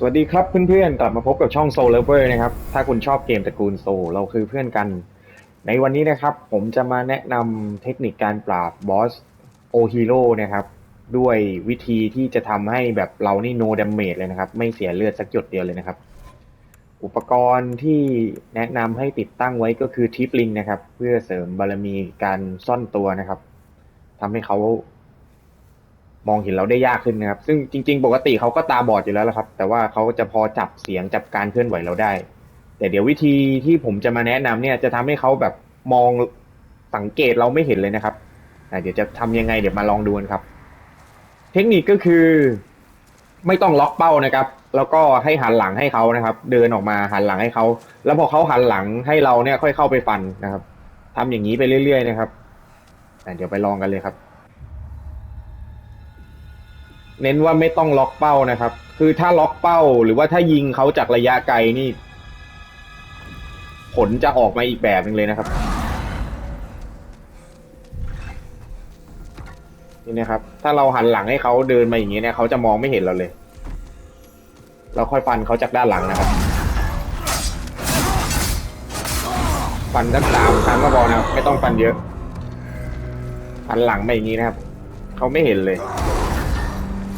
สวัสดีครับเพื่อนๆ กลับมาพบกับช่อง Soul Lover นะครับ ถ้าคุณชอบเกมตระกูลโซเราคือเพื่อนกัน ในวันนี้นะครับ ผมจะมาแนะนำเทคนิคการปราบบอสโอฮีโร่นะครับ ด้วยวิธีที่จะทำให้แบบเรานี่ no damage เลยนะครับ ไม่เสียเลือดสักหยดเดียวเลยนะครับ อุปกรณ์ที่แนะนำให้ติดตั้งไว้ก็คือทิปลิงนะครับ เพื่อเสริมบารมีการซ่อนตัวนะครับทำให้เขา มองเห็นเราได้ยากขึ้นนะครับ ซึ่งจริง ๆ ปกติเขาก็ตาบอดอยู่แล้วละครับ แต่ว่าเขาจะพอจับเสียงจับการเคลื่อนไหวเราได้ แต่เดี๋ยววิธีที่ผมจะมาแนะนำเนี่ยจะทำให้เขาแบบมองสังเกตเราไม่เห็นเลยนะครับเดี๋ยวจะทำยังไงเดี๋ยวมาลองดูกันครับ เทคนิคก็คือไม่ต้องล็อกเป้านะครับ แล้วก็ให้หันหลังให้เขานะครับ เดินออกมาหันหลังให้เขา แล้วพอเขาหันหลังให้เราเนี่ยค่อยเข้าไปฟันนะครับทำอย่างนี้ไปเรื่อย ๆ นะครับเดี๋ยวไปลองกันเลยครับ เน้นว่าไม่ต้องล็อกเป้านะครับ คือถ้าล็อกเป้าหรือว่าถ้ายิงเขาจากระยะไกลนี่ ผลจะออกมาอีกแบบหนึ่งเลยนะครับ นี่นะครับ ถ้าเราหันหลังให้เขาเดินมาอย่างนี้เนี่ยเขาจะมองไม่เห็นเราเลย เราค่อยฟันเขาจากด้านหลังนะครับฟันสักสามครั้งก็พอนะครับไม่ต้องฟันเยอะหันหลังมาอย่างนี้นะครับเขาไม่เห็นเลย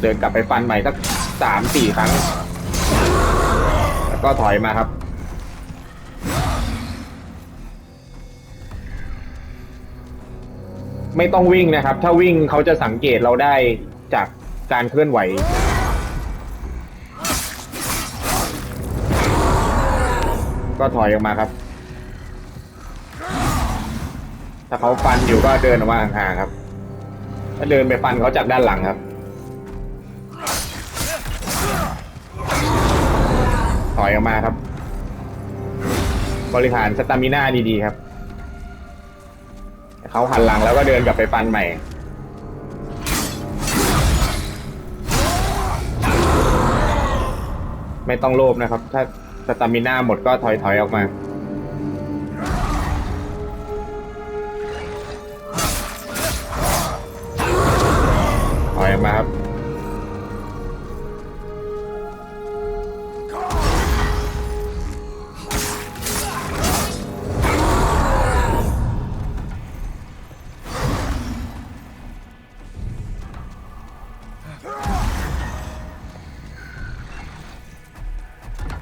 เดินกลับไปฟันใหม่สักสามสี่ครั้ง แล้วก็ถอยมาครับ ไม่ต้องวิ่งนะครับ ถ้าวิ่งเขาจะสังเกตเราได้จากการเคลื่อนไหวก็ถอยออกมาครับ ถ้าเขาฟันอยู่ก็เดินออกมาห่างๆครับ ถ้าเดินไปฟันเขาจากด้านหลังครับ ถอยออกมาครับ บริหารสตามิน่าดีๆครับ เขาหันหลังแล้วก็เดินกลับไปฟันใหม่ ไม่ต้องโลภนะครับ ถ้าสตามิน่าหมดก็ถอยถอยออกมา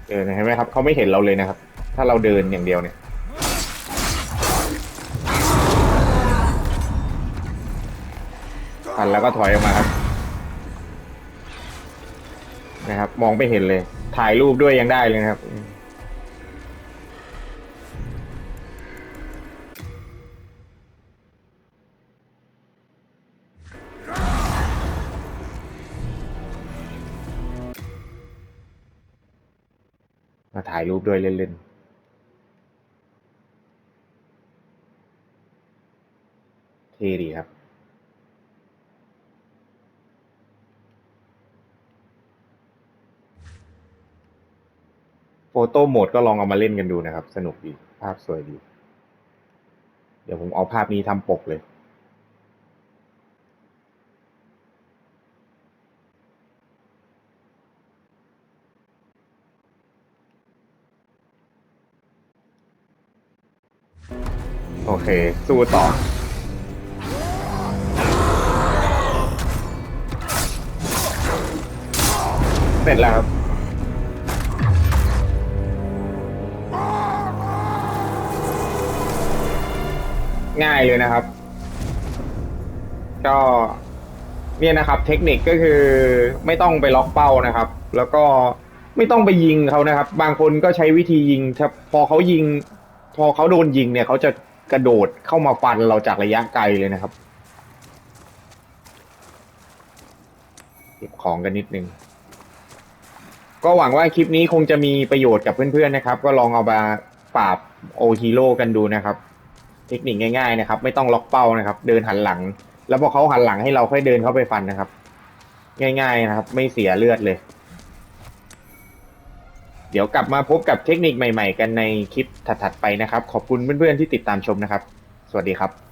เออเห็นไหมครับเขาไม่เห็นเราเลยนะครับ ถ้าเราเดินอย่างเดียวเนี่ยหันแล้วก็ถอยออกมาครับ นะครับ มองไม่เห็นเลย ถ่ายรูปด้วยยังได้เลยนะครับ มาถ่ายรูปด้วยเล่นๆเท่ดีครับ โฟโต้โหมดก็ลองเอามาเล่นกันดูนะครับ สนุกดี ภาพสวยดี เดี๋ยวผมเอาภาพนี้ทำปกเลย โอเค สู้ต่อ เสร็จแล้วครับง่ายเลยนะครับ ก็เนี่ยนะครับ เทคนิคก็คือไม่ต้องไปล็อกเป้านะครับ แล้วก็ไม่ต้องไปยิงเขานะครับ บางคนก็ใช้วิธียิงพอเขายิง พอเขาโดนยิงเนี่ยเขาจะ กระโดดเข้ามาฟันเราจากระยะไกลเลยนะครับ เก็บของกันนิดนึง ก็หวังว่าคลิปนี้คงจะมีประโยชน์กับเพื่อนๆนะครับ ก็ลองเอามาปราบโอฮีโร่กันดูนะครับ เทคนิคง่ายๆนะครับ ไม่ต้องล็อกเป้านะครับ เดินหันหลัง แล้วพอเขาหันหลังให้เราค่อยเดินเข้าไปฟันนะครับ ง่าย ๆนะครับ ไม่เสียเลือดเลย เดี๋ยวกลับมาพบกับเทคนิคใหม่ ๆ กันในคลิปถัดๆไปนะครับ ขอบคุณเพื่อนๆที่ติดตามชมนะครับ สวัสดีครับ